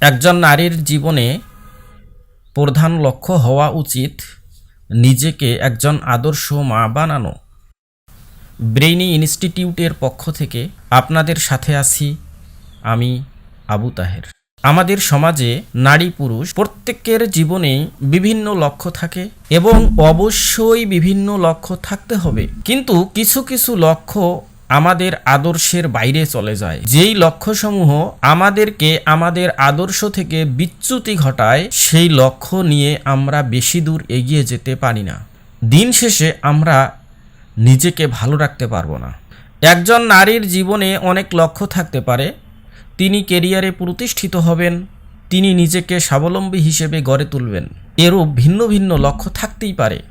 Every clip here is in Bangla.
একজন নারীর জীবনে প্রধান লক্ষ্য হওয়া উচিত নিজেকে একজন আদর্শ মা বানানো। ব্রেইনি ইনস্টিটিউটের পক্ষ থেকে আপনাদের সাথে আছি আমি আবু তাহের। আমাদের সমাজে নারী পুরুষ প্রত্যেকের জীবনেই বিভিন্ন লক্ষ্য থাকে এবং অবশ্যই বিভিন্ন লক্ষ্য থাকতে হবে। কিন্তু কিছু কিছু লক্ষ্য আমাদের আদর্শের বাইরে চলে যায়। যেই লক্ষ্যসমূহ আমাদেরকে আমাদের আদর্শ থেকে বিচ্যুতি ঘটায়, সেই লক্ষ্য নিয়ে আমরা বেশি দূর এগিয়ে যেতে পারি না। দিন শেষে আমরা নিজেকে ভালো রাখতে পারব না। একজন নারীর জীবনে অনেক লক্ষ্য থাকতে পারে। তিনি কেরিয়ারে প্রতিষ্ঠিত হবেন, তিনি নিজেকে স্বাবলম্বী হিসেবে গড়ে তুলবেন। এরূপ ভিন্ন ভিন্ন লক্ষ্য থাকতেই পারে।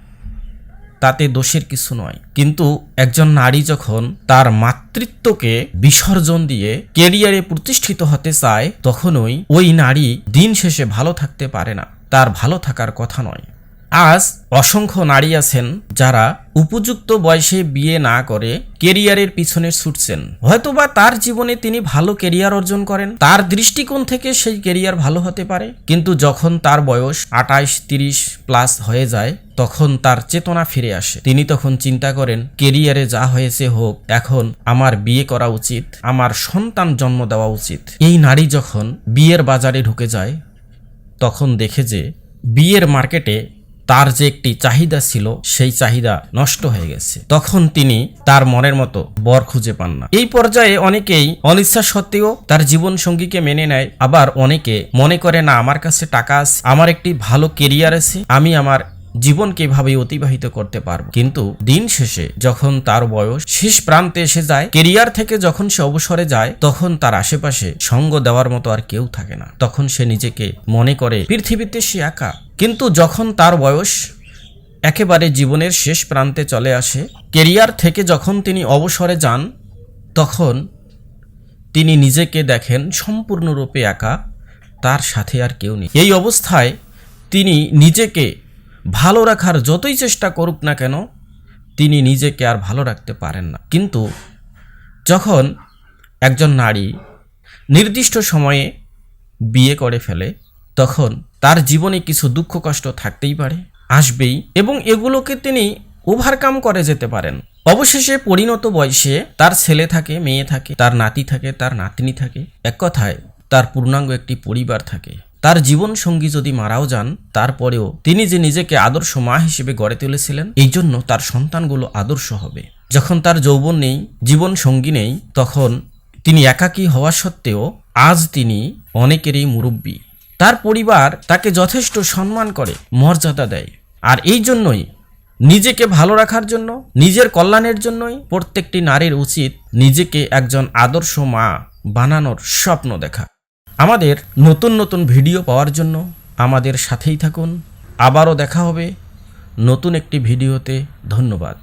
তাতে দোষের কিছু নয়। কিন্তু একজন নারী যখন তার মাতৃত্বকে বিসর্জন দিয়ে কেরিয়ারে প্রতিষ্ঠিত হতে চায়, তখনই ওই নারী দিন শেষে ভালো থাকতে পারে না। তার ভালো থাকার কথা নয়। আজ অসংখ্য নারী আছেন যারা উপযুক্ত বয়সে বিয়ে না করে কেরিয়ারের পিছনে ছুটছেন। হয়তোবা তার জীবনে তিনি ভালো কেরিয়ার অর্জন করেন, তার দৃষ্টিকোণ থেকে সেই কেরিয়ার ভালো হতে পারে। কিন্তু যখন তার বয়স আটাইশ, তিরিশ প্লাস হয়ে যায়, তখন তার চেতনা ফিরে আসে। তিনি তখন চিন্তা করেন, কেরিয়ারে যা হয়েছে হোক, এখন আমার বিয়ে করা উচিত, আমার সন্তান জন্ম দেওয়া উচিত। এই নারী যখন বিয়ের বাজারে ঢুকে যায়, তখন দেখে যে বিয়ের মার্কেটে তার যে একটি চাহিদা ছিল, সেই চাহিদা নষ্ট হয়ে গেছে। তখন তিনি তার মনের মতো বর খুঁজে পান না। এই পর্যায়ে অনেকেই অনিচ্ছা সত্ত্বেও তার জীবন সঙ্গীকে মেনে নেয়। আবার অনেকে মনে করে, না, আমার কাছে টাকা আছে, আমার একটি ভালো কেরিয়ার আছে, আমি আমার জীবনকে এভাবে অতিবাহিত করতে পারব। কিন্তু দিন শেষে যখন তার বয়স শেষ প্রান্তে এসে যায়, কেরিয়ার থেকে যখন সে অবসরে যায়, তখন তার আশেপাশে সঙ্গ দেওয়ার মতো আর কেউ থাকে না। তখন সে নিজেকে মনে করে পৃথিবীতে সে একা। কিন্তু যখন তার বয়স একেবারে জীবনের শেষ প্রান্তে চলে আসে, কেরিয়ার থেকে যখন তিনি অবসরে যান, তখন তিনি নিজেকে দেখেন সম্পূর্ণরূপে একা, তার সাথে আর কেউ নেই। এই অবস্থায় তিনি নিজেকে ভালো রাখার যতই চেষ্টা করুক না কেন, তিনি নিজেকে আর ভালো রাখতে পারেন না। কিন্তু যখন একজন নারী নির্দিষ্ট সময়ে বিয়ে করে ফেলে, তখন তার জীবনে কিছু দুঃখ কষ্ট থাকতেই পারে, আসবেই এবং এগুলোকে তিনি ওভারকাম করে যেতে পারেন। অবশেষে পরিণত বয়সে তার ছেলে থাকে, মেয়ে থাকে, তার নাতি থাকে, তার নাতনি থাকে। এক কথায়, তার পূর্ণাঙ্গ একটি পরিবার থাকে। তার জীবন সঙ্গী যদি মারাও যান, তারপরেও তিনি যে নিজেকে আদর্শ মা হিসেবে গড়ে তুলেছিলেন, এই জন্য তার সন্তানগুলো আদর্শ হবে। যখন তার যৌবন নেই জীবন সঙ্গী নেই, তখন তিনি একাকী হওয়া সত্ত্বেও আজ তিনি অনেকেরই মুরব্বী। তার পরিবার তাকে যথেষ্ট সম্মান করে, মর্যাদা দেয়। আর এই জন্যই নিজেকে ভালো রাখার জন্য, নিজের কল্যাণের জন্যই প্রত্যেকটি নারীর উচিত নিজেকে একজন আদর্শ মা বানানোর স্বপ্ন দেখা। আমাদের নতুন নতুন ভিডিও পাওয়ার জন্য আমাদের সাথেই থাকুন। আবারও দেখা হবে নতুন একটি ভিডিওতে। ধন্যবাদ।